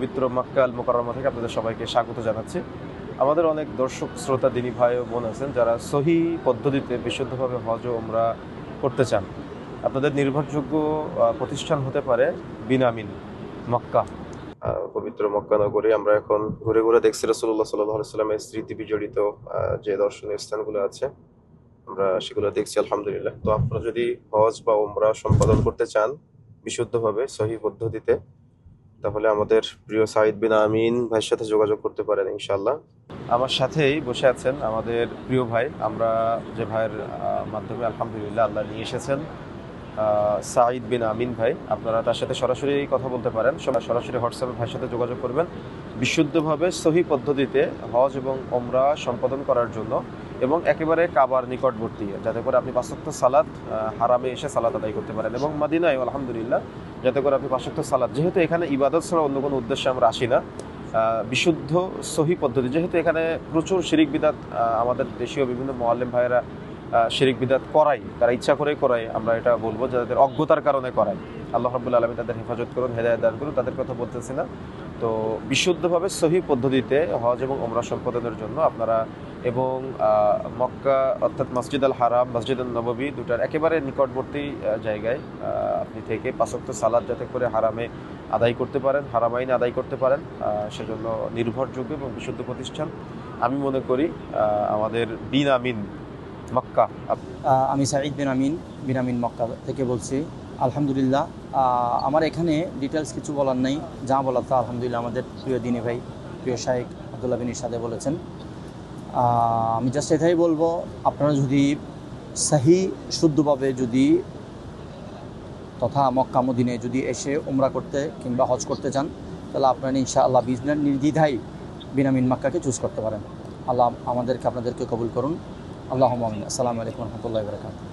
পবিত্র মক্কা আল মোকাররমা থেকে আপনাদের সবাইকে স্বাগত জানাচ্ছি। আমাদের অনেক দর্শক, শ্রোতা, দিনী ভাই ও বোন আছেন যারা সহি পদ্ধতিতে বিশুদ্ধভাবে হজ ওমরা করতে চান। আপনাদের নির্ভরযোগ্য প্রতিষ্ঠান হতে পারে বিনামিন, মক্কা। পবিত্র মক্কা নগরে আমরা এখন ঘুরে ঘুরে দেখছি রসুল্লাহ সাল্লাহ সাল্লামের স্মৃতি বিজড়িত যে দর্শনীয় স্থানগুলো আছে, আমরা সেগুলো দেখছি, আলহামদুলিল্লাহ। তো আপনারা যদি হজ বা ওমরা সম্পাদন করতে চান বিশুদ্ধভাবে, সহি পদ্ধতিতে তাহলে আমাদের প্রিয় সাইদ বিন আমিন ভাইয়ের সাথে যোগাযোগ করতে পারেন ইনশাল্লাহ আমার সাথেই বসে আছেন আমাদের প্রিয় ভাই। আমরা যে ভাইয়ের মাধ্যমে আলহামদুলিল্লাহ আল্লাহ নিয়ে এসেছেন সাঈদ বিন আমিন ভাই। আপনারা তার সাথে সরাসরি কথা বলতে পারেন। সরাসরি হোয়াটসঅ্যাপে ভাইয়ের সাথে যোগাযোগ করবেন। বিশুদ্ধভাবে সহি পদ্ধতিতে হজ এবং ওমরা সম্পাদন করার জন্য এবং একেবারে কাবার নিকটবর্তী, যাতে করে আপনি বাস্তব সালাদ হারামে এসে সালাদ আদায় করতে পারেন। এবং মাদিনায়, আলহামদুলিল্লাহ যাতে করে আপনি পাঁচক্ত সালাদ। যেহেতু এখানে ইবাদত ছাড়া অন্য কোনো উদ্দেশ্যে আমরা আসি না বিশুদ্ধ সহি পদ্ধতি। যেহেতু এখানে প্রচুর শিরিক বিদাত আমাদের দেশীয় বিভিন্ন মোয়াল্লেম ভাইয়েরা শিরিক বিদাত করাই, তারা ইচ্ছা করে করাই, আমরা এটা বলব যে তাদের অজ্ঞতার কারণে করাই। আল্লাহ রাবুল আলমী তাদের হেফাজত করুন, হেদায়ত দান করুন, তাদের কথা বলতেছি না। তো বিশুদ্ধভাবে সহি পদ্ধতিতে হজ এবং ওমরা সম্পাদনের জন্য আপনারা এবং মক্কা অর্থাৎ মসজিদ আল হারাম, মসজিদ আল নববী দুটার একেবারে নিকটবর্তী জায়গায় আপনি থেকে পাঁচক্ত সালাদ যাতে করে হারামে আদায় করতে পারেন, হারামাইন আদায় করতে পারেন সেজন্য নির্ভরযোগ্য এবং বিশুদ্ধ প্রতিষ্ঠান। আমি মনে করি আমাদের বিন আমিন মক্কা। আমি সাঈদ বিন আমিন বিন আমিন মক্কা থেকে বলছি। আলহামদুলিল্লাহ আমার এখানে ডিটেলস কিছু বলার নেই। যা বলার তা আলহামদুলিল্লাহ আমাদের প্রিয় দিনী ভাই, প্রিয় শাহেক আবদুল্লাহ বিন সাথে বলেছেন। আমি জাস্ট এটাই বলব, আপনারা যদি সাহি শুদ্ধভাবে যদি তথা মক্কা মদিনে যদি এসে উমরা করতে কিংবা হজ করতে চান, তাহলে আপনারা ইনশাআল্লাহ বিজনেস নির্দ্বিধায় বিনামিন মক্কাকে চুজ করতে পারেন। আল্লাহ আমাদেরকে, আপনাদেরকে কবুল করুন। اللهم آمين. السلام عليكم ورحمة الله وبركاته.